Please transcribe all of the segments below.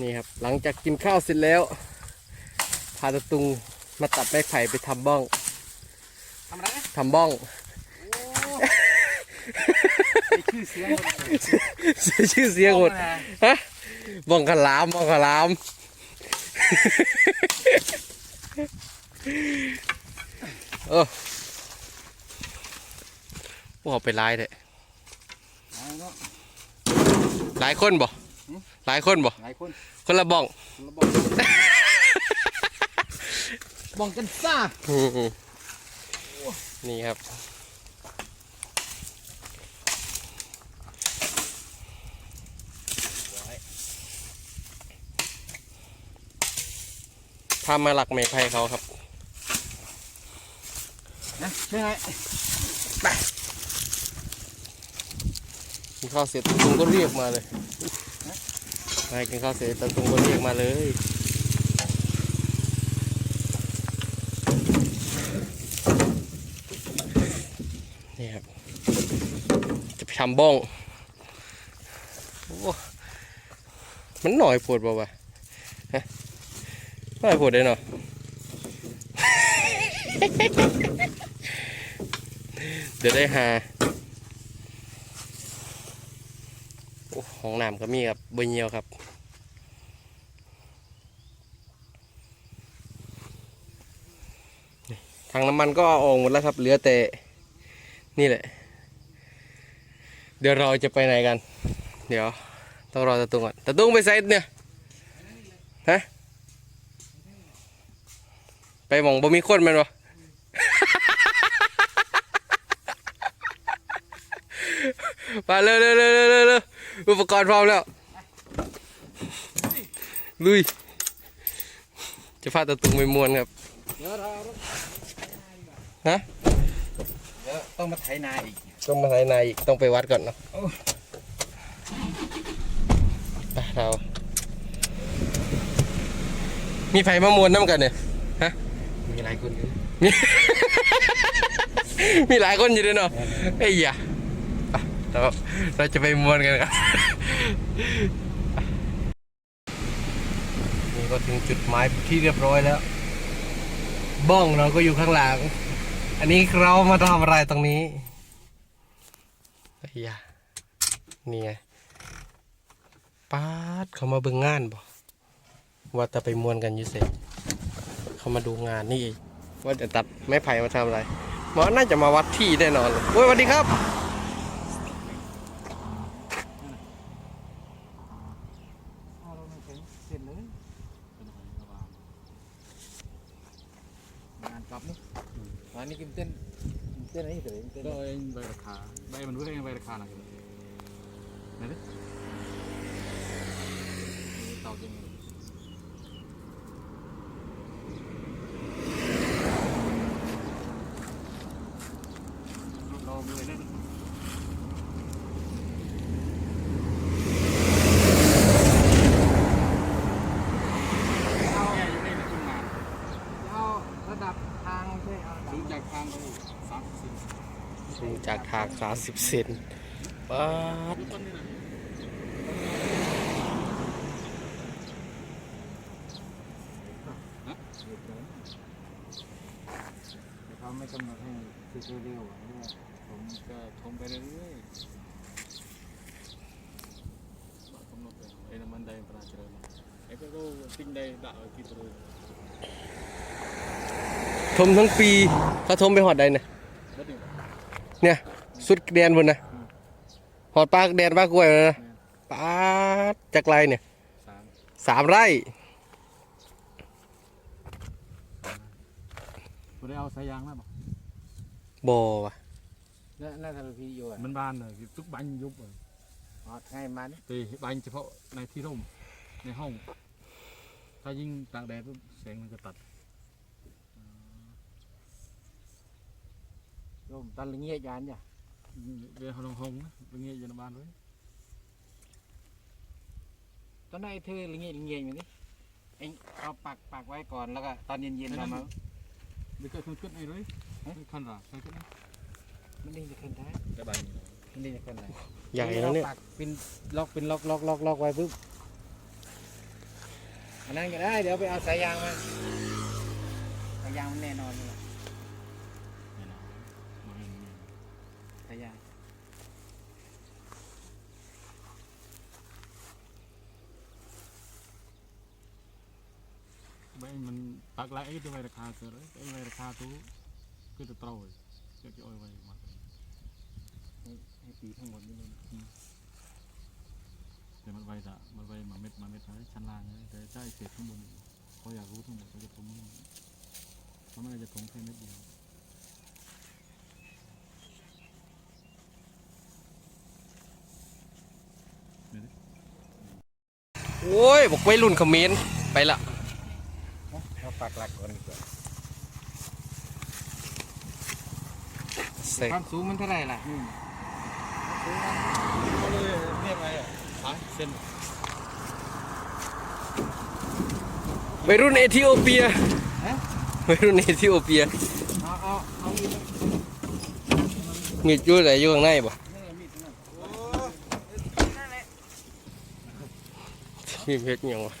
นี่ครับ หลังจากกินข้าวเสร็จแล้ว พาตะตุงมาตัดไม้ไผ่ไปทำบ้องทำอะไรนะทำบ้องชื่อเสียงชื่อเสียงหมดฮะบ้องขลามบ้องขลามเออว่าไปไล่เถอะหลายคนบ่ หลายคนบ่หลายคนคนละบ้องระบอกบอกกันซ่าอืมนี่ครับพามาหลักไม้ไผ่เขาครับนะใช่ไหมกินข้าวเสร็จตุงก็เรียกมาเลย ไปกินข้าวเสร็จตุงก็เรียกมาเลยนี่ครับจะไปทำบ้องโอ้มันหน่อยปวดบ่าวะฮะหน่อยปวดได้เนาะเดี๋ยวได้หาโอ้ห้องน้ำก็มีครับเบอร์เยียวครับ นี่ทางน้ำมันก็เอาออกหมดแล้วครับ เหลือแต่นี่แหละ เดี๋ยวเราจะไปไหนกัน เดี๋ยว ต้องรอตะตุงก่อนตะตุงไปไซต์เนี่ยฮะไปมองบ่มีคนมันวะมาเร็วเร็วเร็วเร็วเร็วเร็วอุปกรณ์พร้อมแล้วลุย จะพาตะตุงไปมวนครับ เดี๋ยวเรา ฮะเดี๋ยวต้องมาไถนาอีก ต้องมาใส่ในอีกต้องไปวัดก่อนเนาะโอ้ไปเรา มีไฟมามวนน้ำกันเนี่ยฮะ มีหลายคนอยู่มี มีหลายคนอยู่ด้วยเนาะไอ้ยะไปเราเราจะไปมวนกันครับนี่ก็ถึงจุดหมายที่เรียบร้อยแล้ว บ้องเราก็อยู่ข้างหลัง อันนี้เรามาทำอะไรตรงนี้ไอ้ยะนี่ไงป๊าดเขามาเบิ่งงานบ่ว่าจะไปมวนกันอยู่เสร็จเขามาดูงานนี่ว่าจะตัดไม้ไผ่มาทำอะไรหมอน่าจะมาวัดที่แน่นอนเลยสวัสดีครับ เอาเราไม่ถึงเสร็จเลย งานกลับนี่วันนี้กินเต้นเต้นอะไรเถอะเต้นก็เองใบราคาใบมันรู้ได้ไงใบราคาหนักเลยไหนดิเต่าจริงเราเลยได้ เอา แค่ยังไม่ได้ทำงาน เอาระดับทางใช่เอาระดับ ดูจากทางไปสามสิบ สูงจากทาง30เซนป๊าดเขาไม่กำหนดให้คือเร็วๆอะผมก็ทมไปเรื่อยๆกำหนดเลยไอ้น้ำมันได้ปราเจริญไอ้ก็ก็ติ้งได้ด่ากี่ตัวทมทั้งปีเขาทมไปหอดใดเนี่ยเนี่ย สุดแดนบนนะหอดปากแดนปากกล้วยเลยนะป๊าดจากไรเนี่ยสามสามไร่คุณได้เอาสายยางแล้วป่ะบ่วะน่าน่าจะเป็นพี่อยู่อะมันบานเลยทุกบันยุบเลยอ๋อให้มันตีบันเฉพาะในที่ร่มในห้อง ถ้ายิ่งตากแดดปุ๊บแสงมันจะตัดโยมตันละเงียยานจ้ะ เรือห้องห้องนะเป็นเงี้ยอยู่ในบ้านเลยตอนนั้นไอ้เธอละเงียละเงียอยู่นี่เอ็งเอาปักปักไว้ก่อนแล้วก็ตอนเย็นๆเรามาเดี๋ยวก็ขึ้นขึ้นไอ้เลยขั้นหรอขึ้นขึ้นมันนี่จะขึ้นได้แต่บันมันนี่จะขึ้นได้ใหญ่นะเนี่ยราปักเป็นล็อกเป็นล็อกล็อกล็อกล็อกไว้ปุ๊บอันนั้นก็ได้เดี๋ยวไปเอาสายยางมาสายยางมันแน่นอนเลยล่ะ เนี่ยนะมาให้เนี่ย สายยาง vậy mình tắt lại cái vay ราคาเกินเลยไอ้ vay ราคาตู้คือจะเต้าเลยเดี๋ยวจะเอาไว้มาให้ปีทั้งหมดนี่เลยแต่มันไวจะมันไวมาเม็ดมาเม็ดนะชั้นล่างนะแต่ใช่เศษข้างบนเขาอยากรู้ทั้งหมดเขาจะถมเขาไม่ได้จะถมแค่เม็ดเดียวโอ้ยบอกไว้รุ่นเขมรไปละเรา ปักหลักก่อนดีกว่าเสร็จความสูงมันเท่าไหร่ล่ะเขาเลยเรียกไงอะสายเส้นวัยรุ่นเอธิโอเปียฮะวัยรุ่นเอธิโอเปียเอาเอาเอามีดมีดอยู่ไหนอยู่ข้างในบ่นี่มีดนั่นมีเพชรยังวะ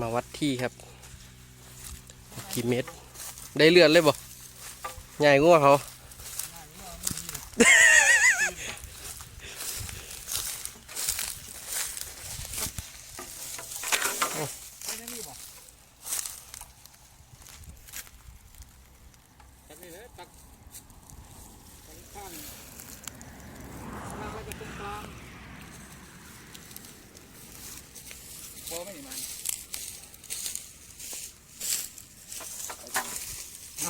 มาวัดที่ครับ กี่เมตร ได้เลือดเลยบ่ใหญ่กว่าเขาจับนี่เลยตักตรงข้างข้างแล้วก็ตรงกลางพอไหมนี่มัน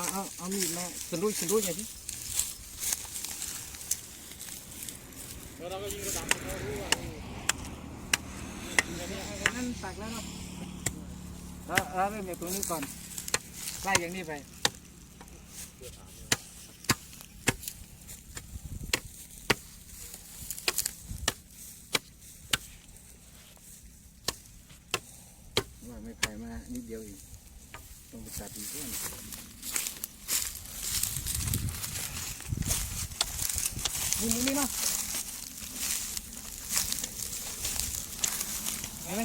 เอาเอาเอามีดมาสรุยสรุยอย่างนี้แล้วเราก็ยิงกระดับเขารู้ว่านั่นตักแล้วเนาะแล้วเริ่มจากตรงนี้ก่อนไล่อย่างนี้ไปว่าไม่ไผ่มานิดเดียวเองต้องไปตัดอีกด้วยนี่ นี่นี่เนาะเห็นไหม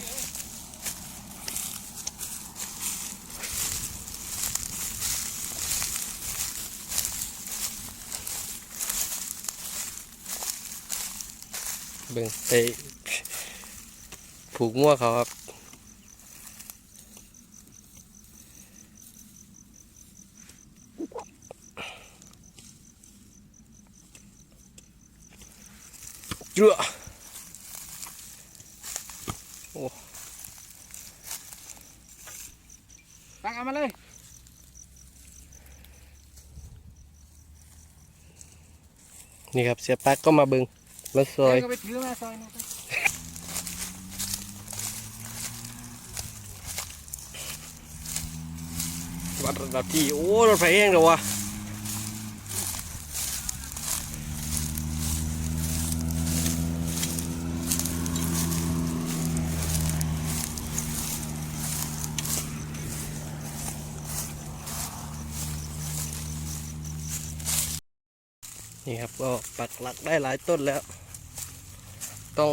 เบิ่งไปผูกมั่วเขาครับ เจือตักเอามาเลยนี่ครับเสียปักก็มาเบิ่งมาซอยก็ไปถือมาซอยนะวัดระดับที่ โอ้รถไฟแห้งเลยวะ นี่ครับก็ปักหลักได้หลายต้นแล้ว ต้อง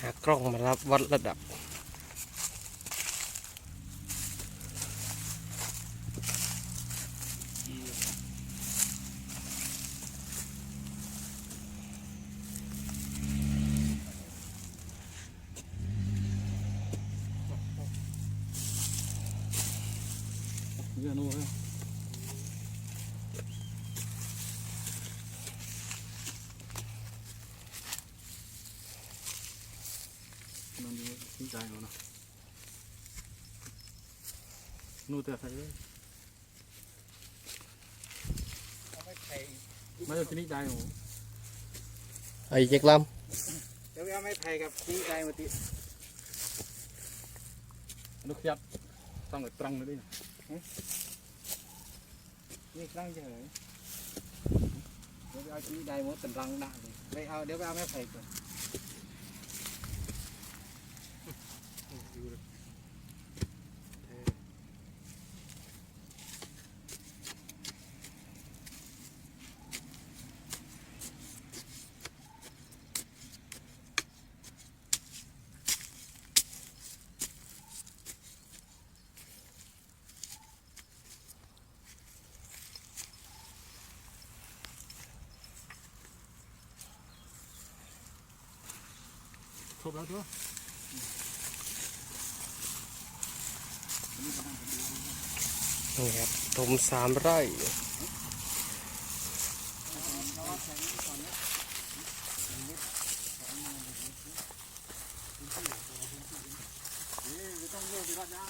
หากล้องมารับวัดระดับเรื่อ นู่นดูที่ใจเขาเนาะนู่นแต่ใส่เลยเอาไม่ไผ่ไม่ต้องที่นี่ใจหนูไอ้เจ๊กลเดี๋ยวเอาไม่ไผ่กับตีไก่มาตินึกยัดต้องกับตรังเลยดินี่ครั้งเฉยเดี๋ยวไปเอาที่ใดมดเป็นรังด่างเลยไปเอาเดี๋ยวไปเอาไม้ไผ่ก่อน คร บแล้วตัวนี่ครับถมสามไร่นี่ไม่ต้องโยกที่รอดยาง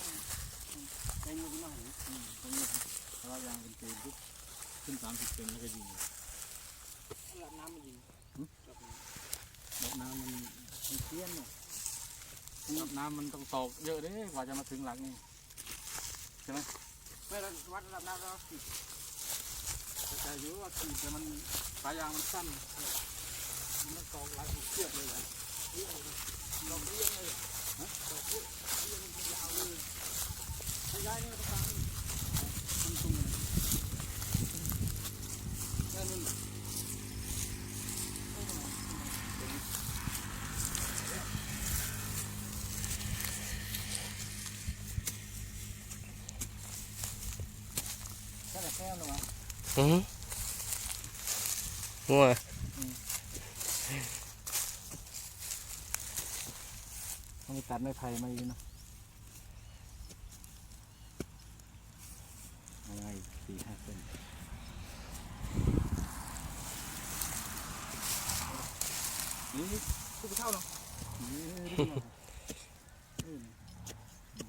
ใช้โยกที่หน่อยอืมต้องโยกรอดยางเป็นเกณฑ์ปุ๊บขึ้นสามสิบเซนแล้วก็ยิงรับน้ำมายิงดอกน้ำมัน มันเทียนเนาะดอกน้ำมันต้องตอกเยอะเด้กว่าจะมาถึงหลักนี่ไม่เราวัดระดับน้ำเราสิแต่อยู่ว่าขีดแต่มันปลายยางมันสั้นมันตอกหลายหกเชือกเลยแหละเราเลี้ยงเลยฮะดอกเลี้ยงมันยาวเลยใช้ได้เนี่ยตรงกลางมันตรงนี้นั่นนู่น แค่ไหนแค่หรอวะ อืองัวต้องตัดไม้ไผ่มาอีกเนาะอะไรสี่ห้าเซนนี่กูไปเข้าเนาะ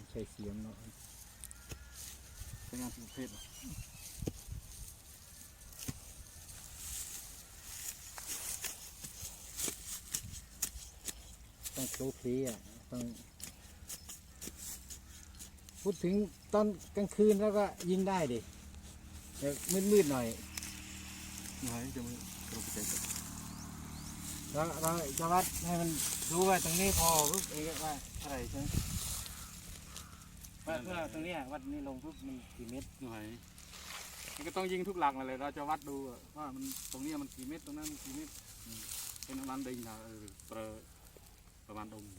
ใช่เสียมเนาะเป็นงานประเภท ต้องโชว์พลีอะต้องพูดถึงตอนกลางคืนแล้วก็ยิงได้ดิแต่มืดๆหน่อยไหนจะไม่ตรงไปเจอเราเราจะวัดให้มันรู้ว่าตรงนี้พอปุ๊บเองก็ว่าอะไรใช่ไหมว่าเพื่อตรงเนี้ยวัดนี้ลงปุ๊บมันกี่เมตรไหนมันก็ต้องยิงทุกหลักนั่นเลย เราจะวัดดูอะว่ามันตรงเนี้ยมันกี่เมตรตรงนั้นมันกี่เมตรอืมเป็นประมาณดิงนะเออเปรอ ประมาณองค์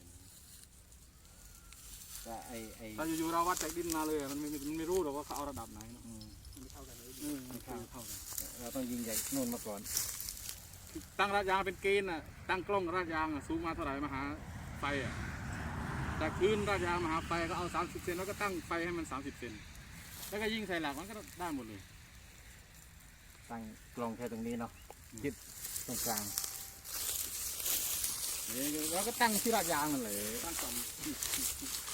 ก็ไอไอถ้าอยู่ๆเราวัดจากดินมาเลยอะมันไม่มันไม่รู้หรอกว่าเขาเอาระดับไหนเนอะอืมไม่เท่ากันเลยอืมไม่มันเข้าเท่ากัน เราต้องยิงจากโน่นมาก่อน ตั้งระยางเป็นเกณฑ์อะ ตั้งกล้องระยางอะสูงมาเท่าไหร่มาหาไฟอะจากพื้นระยางมาหาไฟก็เอา 30เซนแล้วก็ตั้งไฟให้มัน 30เซนแล้วก็ยิงใส่หลักมันก็ได้หมดเลย ตั้งกลองแค่ตรงนี้เนาะยึดตรงกลาง แล้วก็ตั้งที่ระยางนั่นเลยตั้งก่อน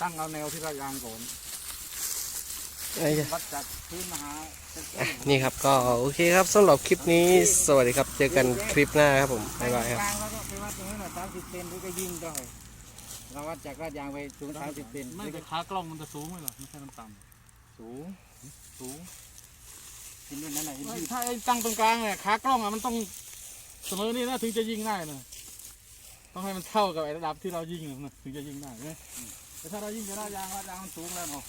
ตั้งเอาแนวที่ระยางก่อนไอ้ยะวัดจากพื้นมาหาอะนี่ครับก็โอเคครับสำหรับคลิปนี้สวัสดีครับ เจอกันคลิปหน้าครับผมบ๊ายบายครับกลางแล้วก็ไปวัดตรงนั้นน่ะสามสิบเซนหรือก็ยิงได้เราวัดจากลาดยางไปสูงสามสิบเซนไม่แต่ขากล้องมันจะสูงไหมล่ะไม่ใช่มันต่ำสูงสูงกินด้วยนั่นแหละไม่ถ้าไอ้ตั้งตรงกลางเนี่ยขากล้องอะมันต้องเสมอนี่นะถึงจะยิงได้นะ ต้องให้มันเท่ากับไอ้ระดับที่เรายิงนะถึงจะยิงได้ไหมแต่ถ้าเรายิงจะได้ยางระยางมันสูงแล้วเนาะ